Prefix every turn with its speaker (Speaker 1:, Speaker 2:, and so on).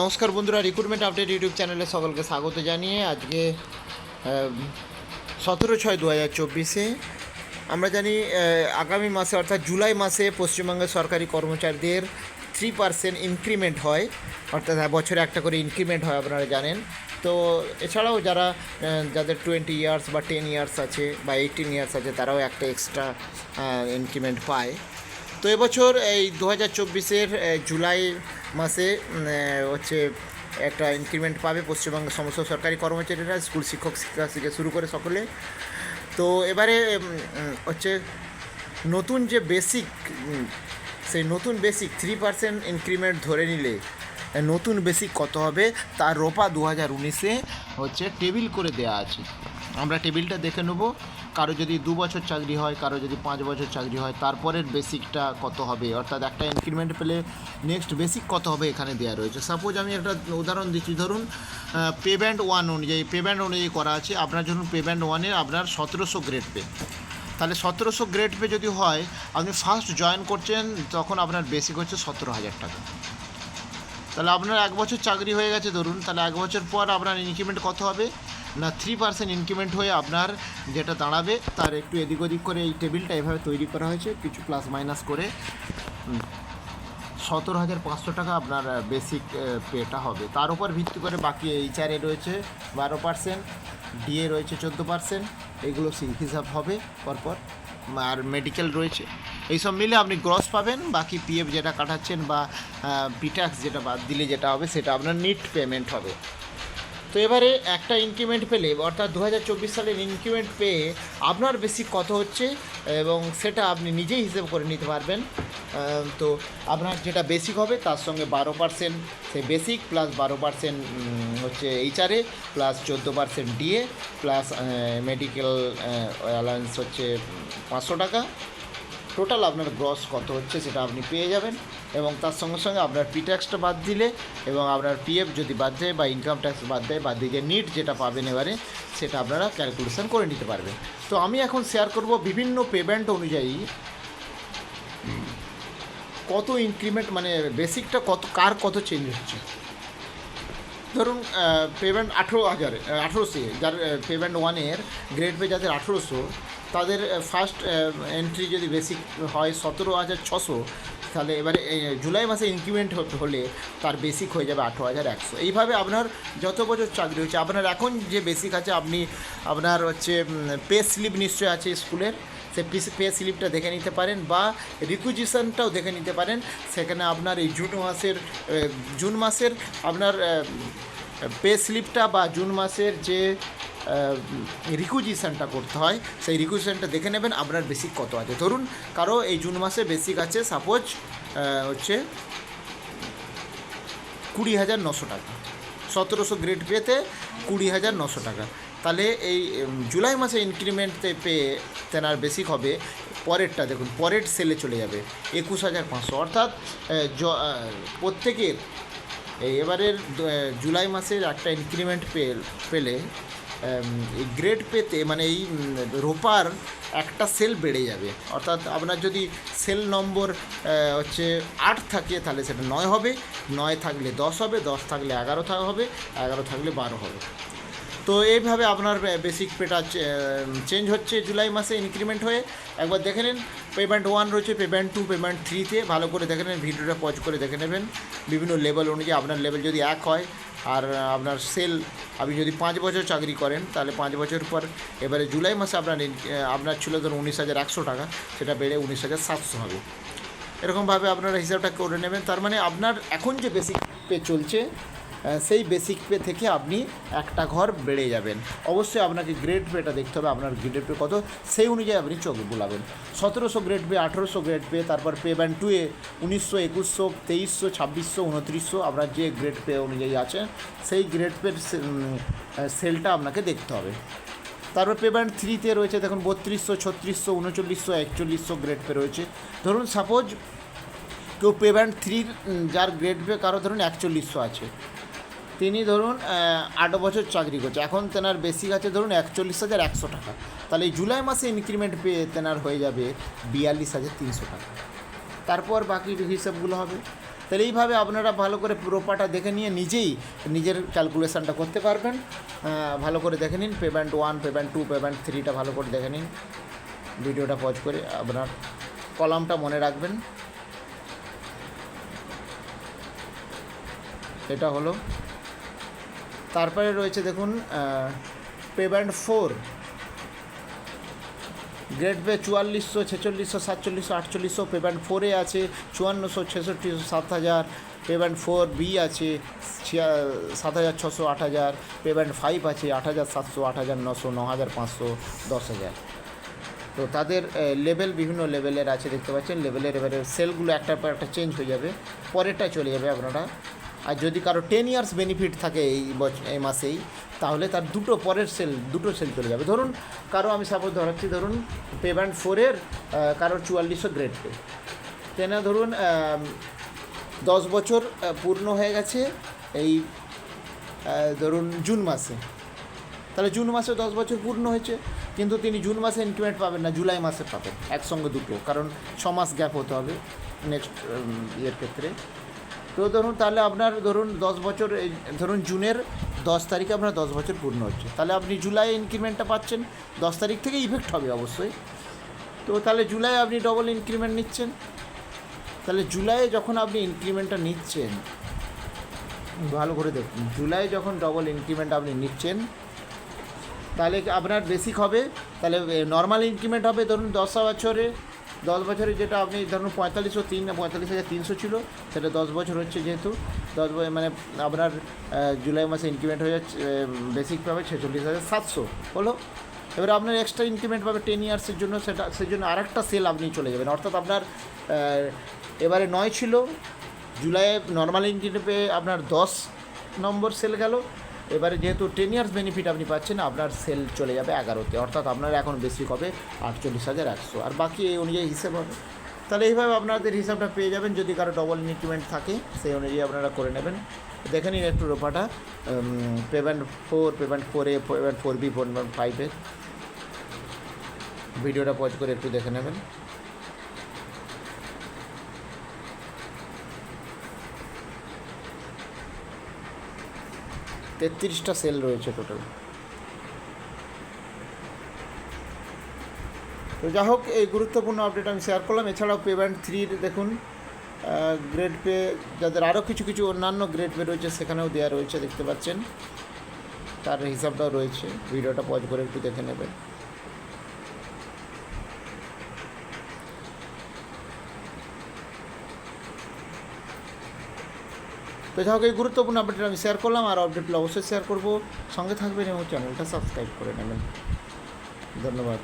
Speaker 1: নমস্কার বন্ধুরা recruitment update YouTube চ্যানেলে সকলকে স্বাগত জানিয়ে আজকে সতেরো ছয় দু হাজার চব্বিশে আমরা জানি আগামী মাসে অর্থাৎ জুলাই মাসে পশ্চিমবঙ্গের সরকারি কর্মচারীদের থ্রি পার্সেন্ট ইনক্রিমেন্ট হয়। অর্থাৎ হ্যাঁ, বছরে একটা করে ইনক্রিমেন্ট হয় আপনারা জানেন। তো এছাড়াও যারা যাদের টোয়েন্টি ইয়ার্স বা টেন ইয়ার্স আছে বা এইটিন ইয়ার্স আছে তারাও একটা এক্সট্রা ইনক্রিমেন্ট পায়। তো এবছর এই দু হাজার চব্বিশের জুলাই মাসে হচ্ছে একটা ইনক্রিমেন্ট পাবে পশ্চিমবঙ্গের সমস্ত সরকারি কর্মচারীরা, স্কুল শিক্ষক শিক্ষা থেকে শুরু করে সকলে। তো এবারে হচ্ছে নতুন যে বেসিক সেই নতুন বেসিক থ্রি পার্সেন্ট ইনক্রিমেন্ট ধরে নিলে নতুন বেসিক কত হবে? তার রোপা দু হাজার উনিশে হচ্ছে টেবিল করে দেয়া আছে। আমরা টেবিলটা দেখে নেব। কারও যদি দু বছর চাকরি হয়, কারও যদি পাঁচ বছর চাকরি হয়, তারপরের বেসিকটা কত হবে? অর্থাৎ একটা ইনক্রিমেন্ট পেলে নেক্সট বেসিক কত হবে এখানে দেওয়া রয়েছে। সাপোজ আমি একটা উদাহরণ দিচ্ছি, ধরুন পেব্যান্ড ওয়ান অনুযায়ী পেব্যান্ড অনুযায়ী করা আছে, আপনার ধরুন পেব্যান্ড ওয়ানের আপনার সতেরোশো গ্রেড পে তাহলে সতেরোশো গ্রেড পে যদি হয়, আপনি ফার্স্ট জয়েন করছেন, তখন আপনার বেসিক হচ্ছে সতেরো হাজার টাকা। তাহলে আপনার এক বছর চাকরি হয়ে গেছে, ধরুন, তাহলে এক বছর পর আপনার ইনক্রিমেন্ট কত হবে? না থ্রি পার্সেন্ট ইনক্রিমেন্ট হয়ে আপনার যেটা দাঁড়াবে, তার একটু এদিক ওদিক করে এই টেবিলটা এভাবে তৈরি করা হয়েছে, কিছু প্লাস মাইনাস করে। সতেরো হাজার পাঁচশো টাকা আপনার বেসিক পেটা হবে। তার উপর ভিত্তি করে বাকি এইচআরএ রয়েছে বারো পার্সেন্ট ডিএ রয়েছে চোদ্দ পার্সেন্ট এগুলো হিসাব হবে পরপর। আর মেডিকেল রয়েছে। এইসব মিলে আপনি গ্রস পাবেন, বাকি পিএফ যেটা কাটাচ্ছেন বা পিট্যাক্স যেটা বাদ দিলে যেটা হবে, সেটা আপনার নিট পেমেন্ট হবে। তো এবারে একটা ইনক্রিমেন্ট পেলে, অর্থাৎ দু হাজার চব্বিশ সালের ইনক্রিমেন্ট পেয়ে আপনার বেসিক কত হচ্ছে এবং সেটা আপনি নিজেই হিসেব করে নিতে পারবেন। তো আপনার যেটা বেসিক হবে তার সঙ্গে বারো পার্সেন্ট সেই বেসিক প্লাস বারো পার্সেন্ট হচ্ছে এইচআরএ প্লাস চোদ্দ percent DA plus medical allowance হচ্ছে পাঁচশো টাকা। টোটাল আপনার গ্রস কত হচ্ছে সেটা আপনি পেয়ে যাবেন। এবং তার সঙ্গে সঙ্গে আপনার পি ট্যাক্সটা বাদ দিলে এবং আপনার পিএফ যদি বাদ দেয় বা ইনকাম ট্যাক্স বাদ দেয় বাদ দিয়ে নিট যেটা পাবেন এবারে, সেটা আপনারা ক্যালকুলেশন করে নিতে পারবেন। তো আমি এখন শেয়ার করব বিভিন্ন পেমেন্ট অনুযায়ী কত ইনক্রিমেন্ট মানে বেসিকটা কত, কার কত চেঞ্জ হচ্ছে। ধরুন পেমেন্ট আঠেরো হাজার আঠেরোশো, যার পেমেন্ট ওয়ানের গ্রেড পে যাদের আঠেরোশো, তাদের ফার্স্ট এন্ট্রি যদি বেসিক হয় সতেরো হাজার ছশো তাহলে এবারে জুলাই মাসে ইনক্রিমেন্ট হলে তার বেসিক হয়ে যাবে আঠেরো হাজার একশো। এইভাবে আপনার যত বছর চাকরি হচ্ছে, আপনার এখন যে বেসিক আছে, আপনি আপনার হচ্ছে পে স্লিপ নিশ্চয়ই আছে স্কুলের, সে পে স্লিপটা দেখে নিতে পারেন বা রিকুইজিশনটাও দেখে নিতে পারেন। সেখানে আপনার এই জুন মাসের জুন মাসের আপনার পে স্লিপটা বা জুন মাসের যে রিকুইজিশনটা করতে হয়। সেই রিকুইজিশনটা দেখে নেবেন, আপনার বেসিক কত আছে। ধরুন, কারও এই জুন মাসে বেসিক আছে সাপোজ হচ্ছে কুড়ি হাজার নশো টাকা। সতেরোশো গ্রেড পেতে কুড়ি হাজার নশো টাকা। তাহলে এই জুলাই মাসে ইনক্রিমেন্টে পেয়ে তেনার বেসিক হবে, পরেরটা দেখুন, পরের সেলে চলে যাবে, একুশ হাজার পাঁচশো। অর্থাৎ প্রত্যেকের এবারের জুলাই মাসের একটা ইনক্রিমেন্ট পেলে এই গ্রেড পেতে মানে এই রোপার একটা সেল বেড়ে যাবে। অর্থাৎ আপনার যদি সেল নম্বর হচ্ছে আট থাকে, তাহলে সেটা নয় হবে। নয় থাকলে দশ হবে, দশ থাকলে এগারো থা- হবে, এগারো থাকলে বারো হবে। তো এইভাবে আপনার বেসিক পেটা চেঞ্জ হচ্ছে জুলাই মাসে ইনক্রিমেন্ট হয়ে। একবার দেখে নিন পেমেন্ট ওয়ান রয়েছে পেমেন্ট টু পেমেন্ট থ্রিতে ভালো করে দেখে নেন, ভিডিওটা পজ করে দেখে নেবেন। বিভিন্ন লেভেল অনুযায়ী আপনার লেভেল যদি এক হয় আর আপনার সেল, আপনি যদি পাঁচ বছর চাকরি করেন, তাহলে পাঁচ বছর পর এবারে জুলাই মাসে আপনার আপনার ছিল ধরুন উনিশ হাজার একশো টাকা, সেটা বেড়ে উনিশ হাজার সাতশো হবে। এরকমভাবে আপনারা হিসাবটা করে নেবেন। তার মানে আপনার এখন যে বেসিক পে চলছে সেই বেসিক পে থেকে আপনি একটা ঘর বেড়ে যাবেন। অবশ্যই আপনাকে গ্রেড পেটা দেখতে হবে, আপনার গ্রেড পে কত, সেই অনুযায়ী আপনি চোখ বুলাবেন। সতেরোশো গ্রেড পে আঠেরোশো গ্রেড পে তারপর পে ব্যান্ড টুয়ে উনিশশো, একুশশো, তেইশশো, ছাব্বিশশো, উনত্রিশশো, আপনার যে গ্রেড পে অনুযায়ী আছে, সেই গ্রেড পের সেলটা আপনাকে দেখতে হবে। তারপর পেমেন্ট থ্রিতে রয়েছে, দেখুন, বত্রিশশো, ছত্রিশশো, উনচল্লিশশো, একচল্লিশশো গ্রেড পে রয়েছে। ধরুন সাপোজ কেউ পেমেন্ট থ্রির যার গ্রেড পে কারও, ধরুন, একচল্লিশশো আছে। তিনি ধরুন আট বছর চাকরি করছে। এখন তেনার বেসিক আছে ধরুন একচল্লিশ হাজার একশো টাকা। তাহলে এই জুলাই মাসে ইনক্রিমেন্ট পেয়ে তেনার হয়ে যাবে বিয়াল্লিশ হাজার তিনশো টাকা। তারপর বাকি হিসাবগুলো হবে। তাহলে এইভাবে আপনারা ভালো করে পুরোপাটা দেখে নিয়ে নিজেই নিজের ক্যালকুলেশানটা করতে পারবেন। ভালো করে দেখে নিন payment one payment two payment থ্রিটা ভালো করে দেখে নিন। ভিডিওটা পজ করে আপনার কলামটা মনে রাখবেন। এটা হলো তারপরে রয়েছে দেখুন পেমেন্ট ফোর গ্রেড পে চুয়াল্লিশশো, ছেচল্লিশশো, সাতচল্লিশশো, আটচল্লিশশো পেমেন্ট ফোরে আছে, চুয়ান্নশো, ছেষট্টিশো সাত হাজার পেমেন্ট ফোর বি আছে সাত হাজার ছশো আট হাজার পেমেন্ট ফাইভ আছে আট হাজার সাতশো আট হাজার নশো ন হাজার পাঁচশো দশ হাজার তো তাদের লেভেল বিভিন্ন লেভেলের আছে, দেখতে পাচ্ছেন? লেভেলের এবারে সেলগুলো একটার পর একটা চেঞ্জ হয়ে যাবে পরেরটা চলে যাবে আপনারা। আর যদি কারও টেন ইয়ার্স বেনিফিট থাকে এই বছর এই মাসেই, তাহলে তার দুটো পরের সেল দুটো সেল চলে যাবে। ধরুন, কারও আমি সাপোজ ধরাচ্ছি, ধরুন পেমেন্ট ফোরের কারোর চুয়াল্লিশশো গ্রেড পে তেনা ধরুন দশ বছর পূর্ণ হয়ে গেছে এই ধরুন, জুন মাসে। তাহলে জুন মাসে দশ বছর পূর্ণ হয়েছে, কিন্তু তিনি জুন মাসে ইনক্রিমেন্ট পাবেন না, জুলাই মাসে পাবেন, একসঙ্গে দুটো, কারণ ছ মাস গ্যাপ হতে হবে নেক্সট ইয়ের ক্ষেত্রে। তো ধরুন তাহলে আপনার ধরুন দশ বছর ধরুন জুনের দশ তারিখে আপনার দশ বছর পূর্ণ হচ্ছে। তাহলে আপনি জুলাই ইনক্রিমেন্টটা পাচ্ছেন, দশ তারিখ থেকে ইফেক্ট হবে অবশ্যই। তো তাহলে জুলাই আপনি ডবল ইনক্রিমেন্ট নিচ্ছেন। তাহলে জুলাইয়ে যখন আপনি ইনক্রিমেন্টটা নিচ্ছেন, ভালো করে দেখুন, জুলাই যখন ডবল ইনক্রিমেন্ট আপনি নিচ্ছেন, তাহলে আপনার বেসিক হবে, তাহলে নর্মাল ইনক্রিমেন্ট হবে ধরুন দশ বছরে। দশ বছরে যেটা আপনি ধরুন পঁয়তাল্লিশশো তিন, পঁয়তাল্লিশ হাজার তিনশো ছিল, সেটা দশ বছর হচ্ছে যেহেতু। দশ বছর মানে আপনার জুলাই মাসে ইনক্রিমেন্ট হয়ে যাচ্ছে বেসিক পাবে ছেচল্লিশ হাজার সাতশো, হলো? এবার আপনার এক্সট্রা ইনক্রিমেন্ট পাবে টেন ইয়ার্সের জন্য, সেটা সেই জন্য আরেকটা সেল আপনি চলে যাবেন। অর্থাৎ আপনার এবারে নয় ছিল জুলাইয়ে নর্মাল ইনক্রিমেন্ট পেয়ে আপনার দশ নম্বর সেল গেল এবারে যেহেতু টেন ইয়ার্স বেনিফিট আপনি পাচ্ছেন, আপনার সেল চলে যাবে এগারোতে। অর্থাৎ আপনার এখন বেশি হবে আটচল্লিশ হাজার একশো। আর বাকি এই অনুযায়ী হিসেব হবে। তাহলে এইভাবে আপনাদের হিসাবটা পেয়ে যাবেন। যদি কারও ডবল ইনক্রিমেন্ট থাকে, সেই অনুযায়ী আপনারা করে নেবেন। দেখে নিন একটু রোপাটা। পেমেন্ট ফোর পেমেন্ট ফোরে পেমেন্ট ফোর বি পেমেন্ট ফাইভের ভিডিওটা পজ করে একটু দেখে নেবেন। তেত্রিশটা সেল রয়েছে টোটাল তো যাই হোক, এই গুরুত্বপূর্ণ আপডেট আমি শেয়ার করলাম। এছাড়াও পে ব্যান্ড থ্রির দেখুন গ্রেড পে যাদের আরও কিছু কিছু অন্যান্য গ্রেড পে রয়েছে, সেখানেও দেওয়া রয়েছে, দেখতে পাচ্ছেন। তার হিসাবটাও রয়েছে, ভিডিওটা পজ করে একটু দেখে নেবেন। তো যাই হোক, এই গুরুত্বপূর্ণ আপডেট আমি শেয়ার করলাম আর আপডেটগুলো অবশ্যই শেয়ার করব। সঙ্গে থাকবেন এবং চ্যানেলটা সাবস্ক্রাইব করে নেবেন। ধন্যবাদ।